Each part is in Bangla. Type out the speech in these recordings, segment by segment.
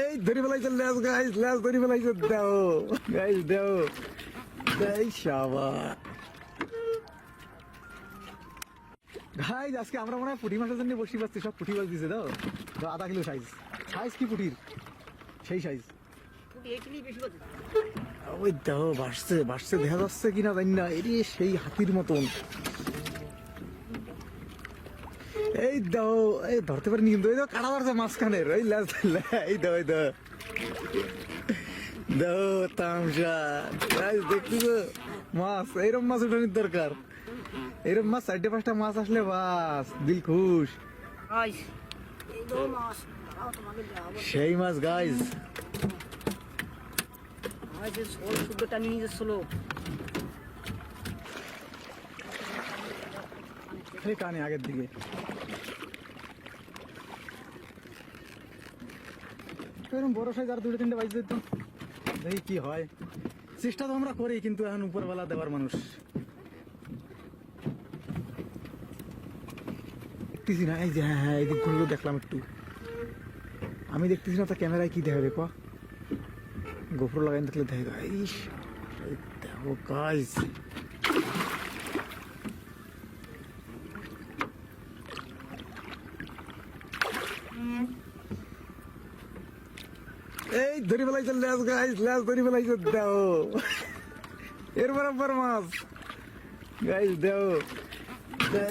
এই ধরে ফেলাইছে ল্যাস গাইস ল্যাস ধরে ফেলাইছে দাও গাইস দাও। এই শাবা গাইস আজকে আমরা মনে হয় পুঁটি মাছের জন্য বসি পাচ্ছি সব পুঁটি মাছ দিছে দাও। দাও, আধা কিলো সাইজ সাইজ কি পুঁটির? সেই সাইজ ওই দাও বাসছে বাসছে দেখা যাচ্ছে কিনা জানি না এরে সেই হাতির মতন। এই দাও এই ধরতে পারিনি কিন্তু এই দাও কাটা মারছে মাঝখানের ওই লাস এই দাও এই দাও। দাও তামসা। গাইস দেখতেছো মাছ এইরকম মাছ উঠানোর দরকার। এরকম মাছ চারটে পাঁচটা মাছ আসলে বাস দিল খুশ। এই সেই মাছ খালি কানে আগের দিকে। এরকম বড় সাইজ আর দুটো, তিনটে বাইক দিত দেখি কি হয়? চেষ্টা তো আমরা করি, কিন্তু এখন উপরবেলা দেওয়ার মানুষ। দেখতেছি না, এই যে হ্যাঁ হ্যাঁ এই দিকগুলো দেখলাম একটু। আমি দেখতেছি না, তো ক্যামেরায় কি দেখাবে, ক? গোপ্রো লাগাই দেখলে দেখা ইস দেখো গাইস এই ধরে ফেলাইছে ল্যাস গাইস ল্যাস ধরে ফেলাইছে, দাও। এর বরাবর মাছ। গাইস, দাও।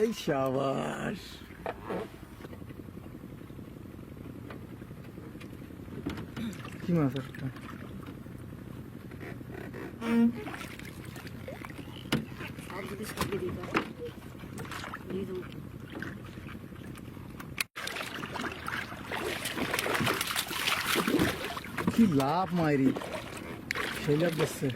এই শাবাশ কি মাছ একটা? সব যদি দিই দাও দিয়ে দেবো। কি লাভ মাইরি? সেই লাভ দিচ্ছে।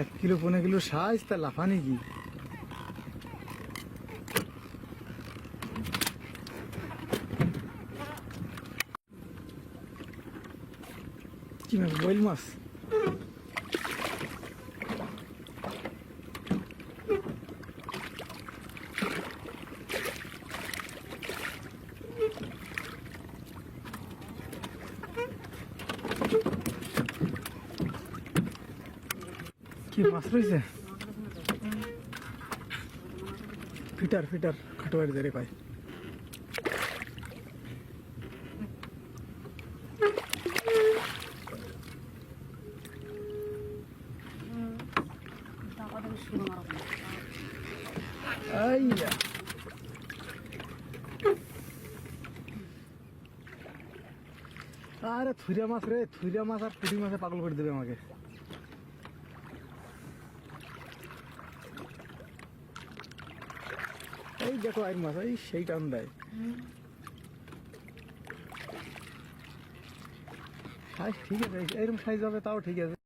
এক কিলো, পনেরো কিলো সাইজ, তা লাফানি কি? কি মাছ? বইল মাছ? কি মাছ রয়েছে? ফিটার ফিটার, খাটোয়ারি ধরে আইয়া। আরে থুরিয়া মাছ রে থুরিয়া মাছ আর পুঁটি মাছে পাগল করে দেবে আমাকে। এই দেখো আইন মাছ এই সেই টান দেয়। ঠিক আছে এরকম সাইজ হবে, তাও ঠিক আছে।